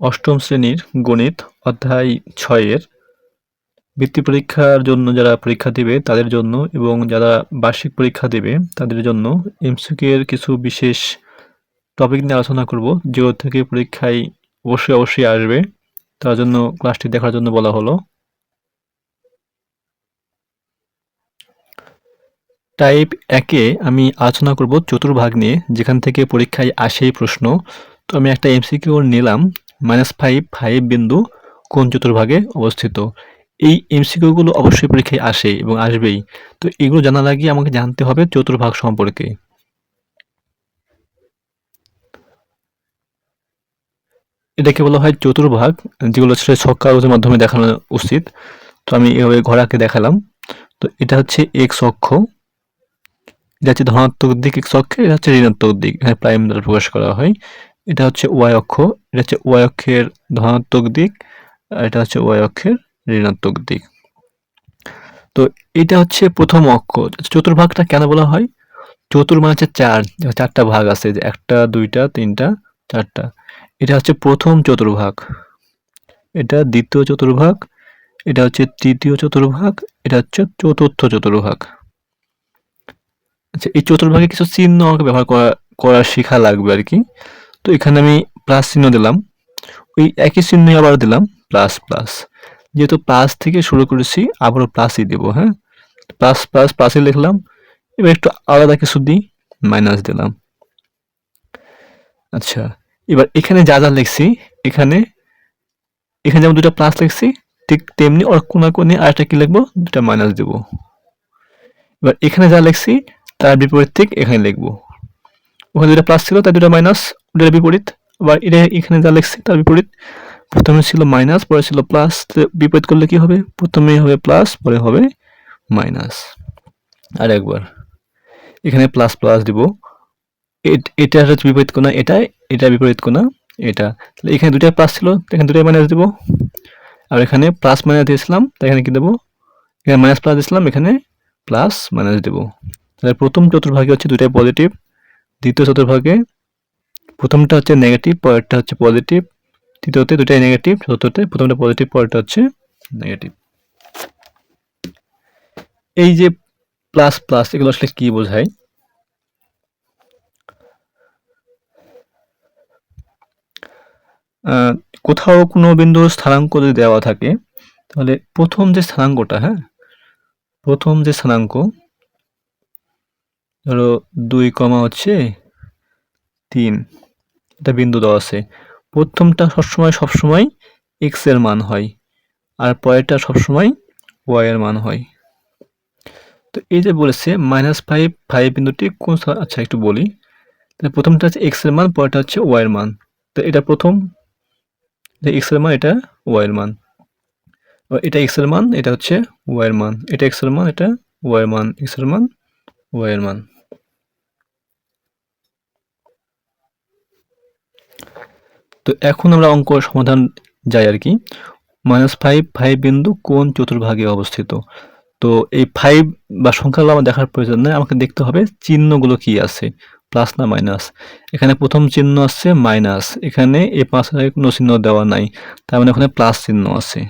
অষ্টম শ্রেণির গণিত অধ্যায় ছয়ের বৃত্তি পরীক্ষার জন্য যারা পরীক্ষা দেবে তাদের জন্য এবং যারা বার্ষিক পরীক্ষা দেবে তাদের জন্য এমসিকিউ এর কিছু বিশেষ টপিক নিয়ে আলোচনা করব। যেগুলো থেকে পরীক্ষায় অবশ্যই অবশ্যই আসবে। তার জন্য ক্লাসটি দেখার জন্য বলা হলো। টাইপ একে আমি আলোচনা করব চতুর্ভাগ নিয়ে। যেখান থেকে পরীক্ষায় আসে প্রশ্ন। তো আমি একটা এমসিকিউ নিলাম। মাইনাস ফাইভ ফাইভ বিন্দু কোন চতুর্ভাগে অবস্থিত। এই এমসিকিউগুলো অবশ্যই পরীক্ষায় আসে এবং আসবেই। তো এগুলো জানা লাগিয়ে আমাকে জানতে হবে চতুর্ভাগ সম্পর্কে। এটাকে বলা হয় চতুর্ভাগ, যেগুলো হচ্ছে ছক কাগজের মাধ্যমে দেখানো উচিত। তো আমি এভাবে ঘোড়াকে দেখালাম। তো এটা হচ্ছে এক্স অক্ষ। এটা হচ্ছে ধনাত্মক দিক এক্স অক্ষে, এটা হচ্ছে ঋণাত্মক দিক। এখানে প্রাইম দ্বারা প্রকাশ করা হয়। এটা হচ্ছে ওয়াই অক্ষ, এটা হচ্ছে ওয়াই অক্ষের ধনাত্মক দিক, আর এটা হচ্ছে ওয়াই অক্ষের ঋণাত্মক দিক। তো এটা হচ্ছে প্রথম অক্ষ, চতুর্ভাগটা কেন বলা হয়? চতুর মানে হচ্ছে চার চারটা ভাগ আছে, যে একটা, দুইটা, তিনটা, চারটা। এটা হচ্ছে প্রথম চতুর্ভাগ। এটা দ্বিতীয় চতুর্ভাগ, এটা হচ্ছে তৃতীয় চতুর্ভাগ, এটা হচ্ছে চতুর্থ চতুর্ভাগ। আচ্ছা এই চতুর্ভাগে কিছু চিহ্ন আমাকে ব্যবহার করা করা শেখা লাগবে আর কি। তো এখানে আমি প্লাস চিহ্ন দিলাম। ওই একই চিহ্নই আবার দিলাম প্লাস প্লাস যেহেতু প্লাস থেকে শুরু করেছি, আবারও প্লাসই দেবো হ্যাঁ? প্লাস প্লাস প্লাসই লিখলাম, এবার একটু আলাদা কিছু দিই মাইনাস দিলাম। আচ্ছা এবার এখানে যা যা লিখছি, এখানে এখানে যেমন দুটা প্লাস লিখছি, ঠিক তেমনি ওর কোনা কোণে আরেকটা কি লিখব দুটা মাইনাস দেবো। এবার এখানে যা লিখছি, তার বিপরীত ঠিক এখানে লিখব। ওখানে দুটা প্লাস ছিল তাই দুটা মাইনাস ওটার বিপরীত। আবার এটা এখানে যা লিখছি, তার বিপরীত। প্রথমে ছিল মাইনাস পরে ছিল প্লাস বিপরীত করলে কি হবে? প্রথমে হবে প্লাস পরে হবে মাইনাস আর একবার, এখানে প্লাস প্লাস দিব। এটা হচ্ছে বিপরীত কোনা, এটা এটা বিপরীত কোনা, এটা। তাহলে এখানে দুটা প্লাস ছিল এখানে দুটাই মাইনাস দিব। আর এখানে প্লাস মাইনাস দিয়েছিলাম তাই এখানে কি দেবো? এখানে মাইনাস প্লাস দিয়েছিলাম, এখানে প্লাস মাইনাস দেবো। তাহলে প্রথম চতুর্ভাগে হচ্ছে দুটাই পজিটিভ দ্বিতীয় চতুর্ভাগে প্রথমটা হচ্ছে নেগেটিভ পরেরটা হচ্ছে পজিটিভ তৃতীয়তে দুটাই নেগেটিভ চতুর্থতে প্রথমটা পজিটিভ পরেরটা হচ্ছে নেগেটিভ এই যে প্লাস প্লাস এগুলো আসলে কি বোঝায়? কোথাও কোনো বিন্দুর স্থানাঙ্ক যদি দেওয়া থাকে, তাহলে প্রথম যে স্থানাঙ্কটা হ্যাঁ? প্রথম যে স্থানাঙ্ক ধরো দুই কমা হচ্ছে তিন। এটা বিন্দু দেওয়া আছে। প্রথমটা সবসময় সবসময় এক্সের মান হয় আর পরেরটা সবসময় ওয়াই এর মান হয়। তো এই যে বলেছে মাইনাস ফাইভ ফাইভ বিন্দুটি কোন আচ্ছা একটু বলি। তাহলে প্রথমটা হচ্ছে এক্সের মান, পরেরটা হচ্ছে ওয়াই এর মান। তো এটা প্রথম এক্সের মান, এটা ওয়াই এর মান। এটা এক্সের মান, এটা হচ্ছে ওয়াই এর মান। এটা এক্সের মান, এটা ওয়াই এর মান। এক্সের মান ওয়াই এর মান তো এখন আমরা অঙ্ক সমাধান যাই আর কি। মাইনাস ফাইভ ফাইভ বিন্দু কোন চতুর্ভাগে অবস্থিত? তো এই ফাইভ বা সংখ্যাগুলো আমার দেখার প্রয়োজন নেই, আমাকে দেখতে হবে চিহ্নগুলো কি আছে প্লাস না মাইনাস এখানে প্রথম চিহ্ন আসছে মাইনাস এখানে এ পাঁচ কোনো চিহ্ন দেওয়া নাই, তার মানে ওখানে প্লাস চিহ্ন আছে।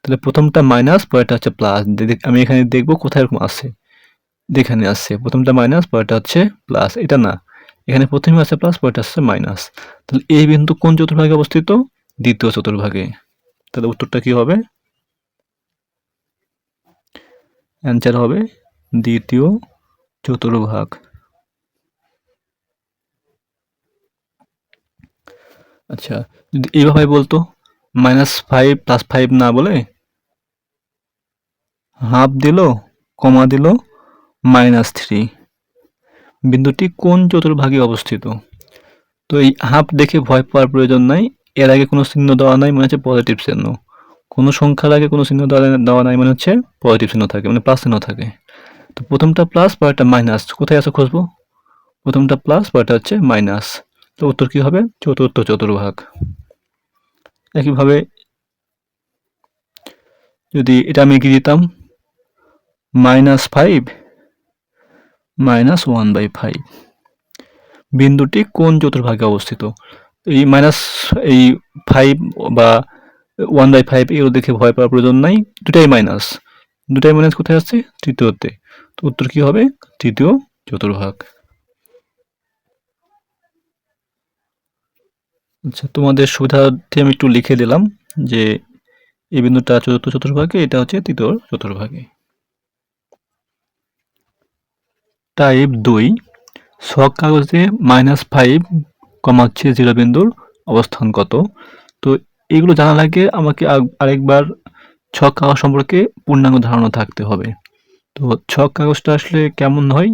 তাহলে প্রথমটা মাইনাস পরেরটা হচ্ছে প্লাস আমি এখানে দেখব কোথায় এরকম আছে। যেখানে আসছে। প্রথমটা মাইনাস পরেরটা হচ্ছে প্লাস এটা না। এখানে প্রথমে আছে প্লাস পরেরটা আসছে মাইনাস তাহলে এই বিন্দু কোন চতুর্ভাগে অবস্থিত? দ্বিতীয় চতুর্ভাগে। তাহলে উত্তরটা কি হবে? অ্যান্সার হবে দ্বিতীয় চতুর্ভাগ। আচ্ছা যদি এইভাবে বলতো মাইনাস ফাইভ প্লাস ফাইভ না বলে হাফ দিল কমা দিল মাইনাস থ্রি বিন্দুটি কোন চতুর্ভাগে অবস্থিত? তো এই হাফ দেখে ভয় পাওয়ার প্রয়োজন নাই। এর আগে কোনো চিহ্ন দেওয়া নাই মানে হচ্ছে পজিটিভ চিহ্ন। কোনো সংখ্যার আগে কোনো চিহ্ন দেওয়া দেওয়া নাই মানে হচ্ছে পজিটিভ চিহ্ন থাকে মানে প্লাস চিহ্ন থাকে। তো প্রথমটা প্লাস পরেরটা মাইনাস কোথায় আছে খুঁজবো? প্রথমটা প্লাস পরেরটা হচ্ছে মাইনাস তো উত্তর কি হবে? চতুর্থ চতুর্ভাগ। একইভাবে যদি এটা আমি কি দিতাম minus five minus one by five বিন্দুটি কোন চতুর্ভাগে অবস্থিত? এই মাইনাস এই ফাইভ বা ওয়ান বাই ফাইভ এগুলো দেখে ভয় পাওয়ার প্রয়োজন নাই। দুটাই মাইনাস দুটাই মাইনাস কোথায় আসছে? তৃতীয়তে। তো উত্তর কি হবে? তৃতীয় চতুর্ভাগ। আচ্ছা তোমাদের সুবিধার্থে আমি একটু লিখে দিলাম যে এই বিন্দুটা চতুর্থ চতুর্ভাগে, এটা হচ্ছে তৃতীয় চতুর্ভাগে। টাইপ দুই ছক কাগজে মাইনাস ফাইভ কমা হচ্ছে জিরো বিন্দুর অবস্থান কত? তো এগুলো জানা লাগে আমাকে আগ- আরেকবার ছক কাগজ সম্পর্কে পূর্ণাঙ্গ ধারণা থাকতে হবে। তো ছক কাগজটা আসলে কেমন হয়?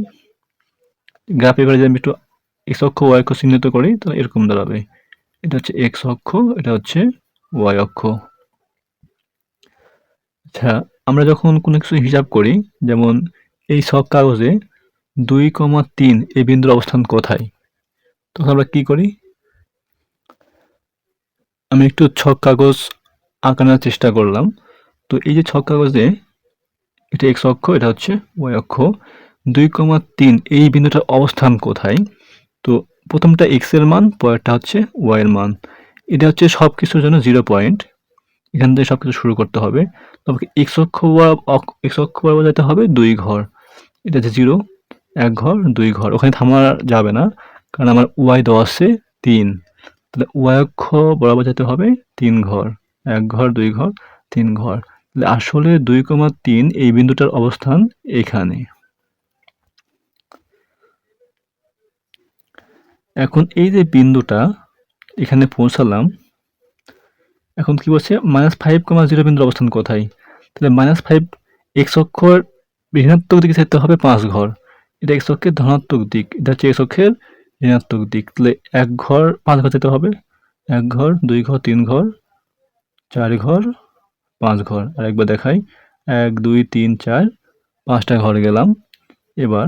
গ্রাফ এবারে আমি একটু এক্স অক্ষ ওয়াই অক্ষ চিহ্নিত করি তাহলে এরকম দাঁড়াবে। এটা হচ্ছে এক্স অক্ষ, এটা হচ্ছে ওয়াই অক্ষ। আচ্ছা আমরা যখন কোনো কিছু হিসাব করি, যেমন এই ছক কাগজে দুই কমা তিন, এই বিন্দুর অবস্থান কোথায়? তখন আমরা কি করি? আমি একটু ছক কাগজ আঁকানোর চেষ্টা করলাম। তো এই যে ছক কাগজে এটা এক্স অক্ষ, এটা হচ্ছে ওয়াই অক্ষ। দুই কমা তিন, এই বিন্দুটার অবস্থান কোথায়? তো প্রথমটা এক্সের মান, পরেরটা হচ্ছে ওয়াই এর মান। এটা হচ্ছে সব কিছুর জন্য জিরো পয়েন্ট। এখান থেকে সব কিছু শুরু করতে হবে। তবে এক্স অক্ষ এক্স অক্ষ বরাবর যেতে হবে, দুই ঘর। এটা হচ্ছে জিরো। এক ঘর, দুই ঘর, ওখানে থামা যাবে না। কারণ আমার ওয়াই আছে তিন। তাহলে ওয়াই অক্ষ বরাবর যেতে হবে তিন ঘর। এক ঘর, দুই ঘর, তিন ঘর। তাহলে আসলে দুই কমা তিন, এই বিন্দুটার অবস্থান এখানে। এখন এই যে বিন্দুটা, এখানে পৌঁছালাম। এখন কি বলছে? মাইনাস ফাইভ কমা জিরো বিন্দুর অবস্থান কোথায়? তাহলে মাইনাস ফাইভ এক্স অক্ষর ঋণাত্মক দিকে যেতে হবে পাঁচ ঘর। এটা এক্স অক্ষের ধনাত্মক দিক, এটা হচ্ছে এক্স অক্ষের ঋণাত্মক দিক। তাহলে এক ঘর পাঁচ ঘর যেতে হবে, এক ঘর, দুই ঘর, তিন ঘর, চার ঘর, পাঁচ ঘর। আর একবার দেখাই, এক, দুই, তিন, চার, পাঁচটা ঘর গেলাম। এবার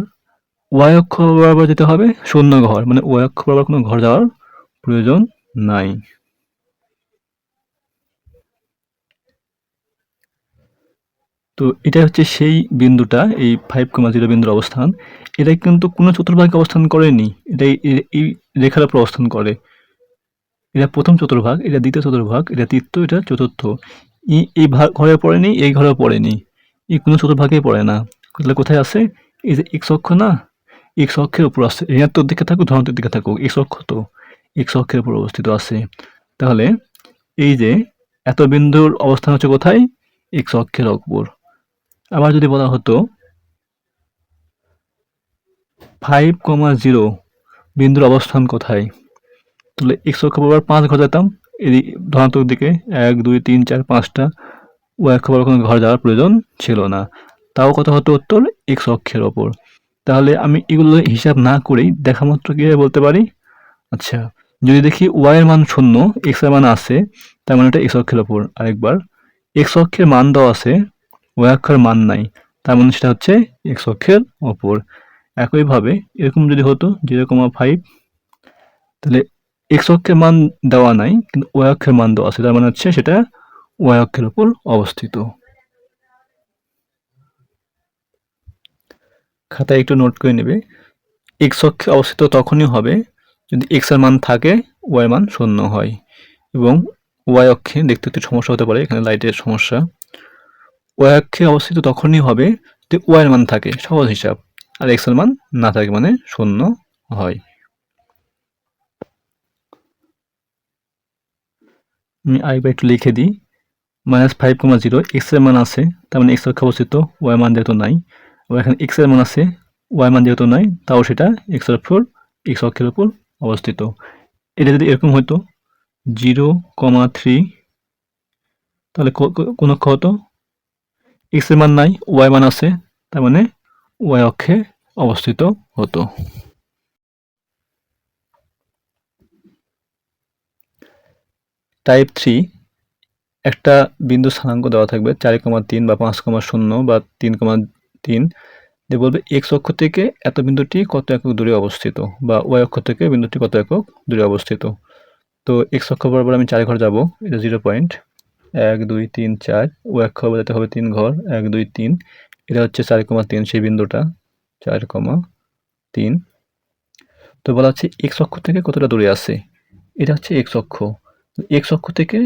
ওয়াই অক্ষ বরাবর যেতে হবে, শূন্য ঘর মানে ওয়াই অক্ষ বরাবর কোনো ঘর যাওয়ার প্রয়োজন নাই। তো এটা হচ্ছে সেই বিন্দুটা, এই ফাইভ কমা জিরো বিন্দুর অবস্থান। এটা কিন্তু কোনো চতুর্ভাগে অবস্থান করেনি। এটা এই- রেখার উপর অবস্থান করে। এটা প্রথম চতুর্ভাগ, এটা দ্বিতীয় চতুর্ভাগ, এটা তৃতীয়, এটা চতুর্থ। ই, এই ঘরে পড়েনি, এই ঘরে পড়েনি। এই কোনো চতুর্ভাগেই পড়ে না। তাহলে কোথায় আছে? এই যে এক্স অক্ষ না? এক্স অক্ষের উপর আছে। ঋণাত্মক দিকে থাকুক, ধনাত্মক দিকে থাকুক এক্স অক্ষ তো। এক্স অক্ষের উপর অবস্থিত আছে। তাহলে এই যে এত বিন্দুর অবস্থান হচ্ছে কোথায়? এক্স অক্ষের উপর। আবার যদি বলা হতো ফাইভ কমা জিরো বিন্দুর অবস্থান কোথায়? তাহলে এক্স অক্ষ বরাবর পাঁচ ঘর যেতাম এই ধনাত্মক দিকে এক, দুই, তিন, চার, পাঁচটা ও এক বরাবর কোনো ঘর যাওয়ার প্রয়োজন ছিল না। তাও কথা হতো উত্তর এক্স অক্ষের ওপর। তাহলে আমি এগুলো হিসাব না করেই দেখা মাত্র কীভাবে বলতে পারি? আচ্ছা যদি দেখি ওয়াই এর মান শূন্য এক্সের মান আছে, তার মানে এটা এক্স অক্ষের ওপর। আরেকবার এক্স অক্ষের মান দেওয়া আছে ওয়াই অক্ষের মান নাই। তার মানে সেটা হচ্ছে এক্স অক্ষের ওপর। একইভাবে এরকম যদি হতো, জিরো কমা ফাইভ, তাহলে এক্স অক্ষের মান দেওয়া নাই, কিন্তু ওয়াই অক্ষের মান দেওয়া আছে। তার মানে হচ্ছে সেটা ওয়াই অক্ষের ওপর অবস্থিত। খাতায় একটু নোট করে নেবে। এক্স অক্ষে অবস্থিত তখনই হবে যদি এক্সের মান থাকে ওয়াই মান শূন্য হয়। এবং ওয়াই অক্ষে দেখতে একটু সমস্যা হতে পারে, এখানে লাইটের সমস্যা। ওয়াই অক্ষে অবস্থিত তখনই হবে যদি ওয়াই মান থাকে, সহজ হিসাব। আর এক্সের মান না থাকে মানে শূন্য হয়। আমি আরেকবার একটু লিখে দিই। মাইনাস ফাইভ কমা জিরো এক্সের মান আছে, তার মানে এক্স অক্ষে অবস্থিত ওয়াই মান যেহেতু নাই। আবার এখানে এক্সের মান আছে ওয়াই মান যেহেতু নাই, তাও সেটা এক্স উপর, এক্স অক্ষের উপর অবস্থিত। এটা যদি এরকম হতো জিরো কমা থ্রি, তাহলে কোন অক্ষ হতো? এক্সের মান নাই ওয়াই মান আছে, তার মানে ওয়াই অক্ষে অবস্থিত হতো। টাইপ থ্রি একটা বিন্দু স্থানাঙ্ক দেওয়া থাকবে চার কমা তিন বা পাঁচ কমা শূন্য বা তিন কমা তিন, দিয়ে বলবে এক্স অক্ষ থেকে এত বিন্দুটি কত একক দূরে অবস্থিত বা ওয়াই অক্ষ থেকে বিন্দুটি কত একক দূরে অবস্থিত। তো এক্স অক্ষ বরাবর আমি চার ঘর যাব, এটা জিরো পয়েন্ট এক, দুই, তিন, চার। ও অক্ষ যেতে হবে তিন ঘর। এক, দুই, তিন। এটা হচ্ছে চার কমা তিন, সেই বিন্দুটা। চার কমা তিন। তো বলা হচ্ছে এক্স অক্ষ থেকে কতটা দূরে আছে? এটা হচ্ছে এক্স অক্ষ। এক্স অক্ষ থেকে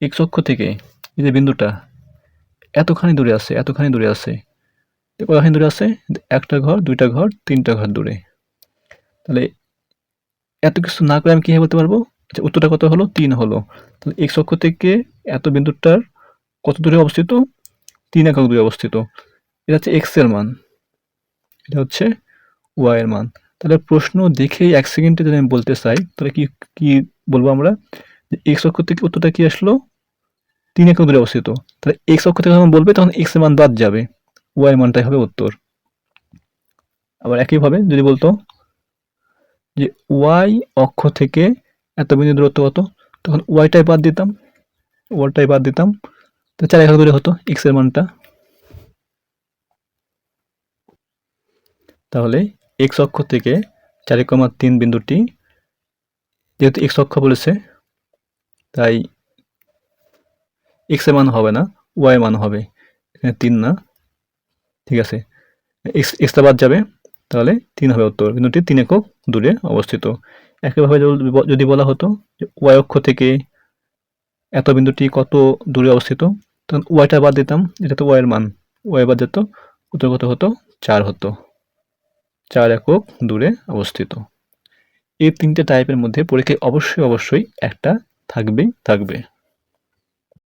এক্স অক্ষ থেকে এই যে বিন্দুটা, এতখানি দূরে আছে, এতখানি দূরে আছে। কতখানি দূরে আছে? একটা ঘর, দুইটা ঘর, তিনটা ঘর দূরে। তাহলে এত কিছু না করে আমি কীভাবে বলতে পারব? আচ্ছা উত্তরটা কত হলো? তিন হলো। তাহলে এক্স অক্ষ থেকে এত বিন্দুটার কত দূরে অবস্থিত? তিন একক দূরে অবস্থিত। এটা হচ্ছে এক্সের মান। এটা হচ্ছে ওয়াই এর মান। তাহলে প্রশ্ন দেখেই এক সেকেন্ডে যদি আমি বলতে চাই, তাহলে কি কি বলব আমরা? যে এক্স অক্ষ থেকে উত্তরটা কি আসলো? তিন একক দূরে অবস্থিত। তাহলে এক্স অক্ষ থেকে যখন বলবে, তখন এক্সের মান বাদ যাবে। ওয়াই মানটাই হবে উত্তর। আবার একইভাবে যদি বলতো যে ওয়াই অক্ষ থেকে এত বিন্দু দূরত্ব কত? তখন ওয়াইটাই বাদ দিতাম ওয়াইটাই বাদ দিতাম। তো চার একক দূরে হতো এক্সের মানটা। তাহলে এক্স অক্ষ থেকে চার কমা তিন বিন্দুটি, যেহেতু এক্স অক্ষ বলেছে, তাই এক্সের মান হবে না ওয়াই মান হবে। এখানে তিন না, ঠিক আছে। এক্স এক্সটা বাদ যাবে। তাহলে তিন হবে উত্তর। বিন্দুটি তিন একক দূরে অবস্থিত। একইভাবে যদি বলা হতো যে ওয়াই অক্ষ থেকে এত বিন্দুটি কত দূরে অবস্থিত, তখন ওয়াইটা বাদ দিতাম, এটা তো ওয়াইয়ের মান। ওয়াই বাদ যেত, উত্তর কত হতো? চার হতো। চার একক দূরে অবস্থিত। এই তিনটে টাইপের মধ্যে পরীক্ষায় অবশ্যই অবশ্যই একটা থাকবেই, থাকবে।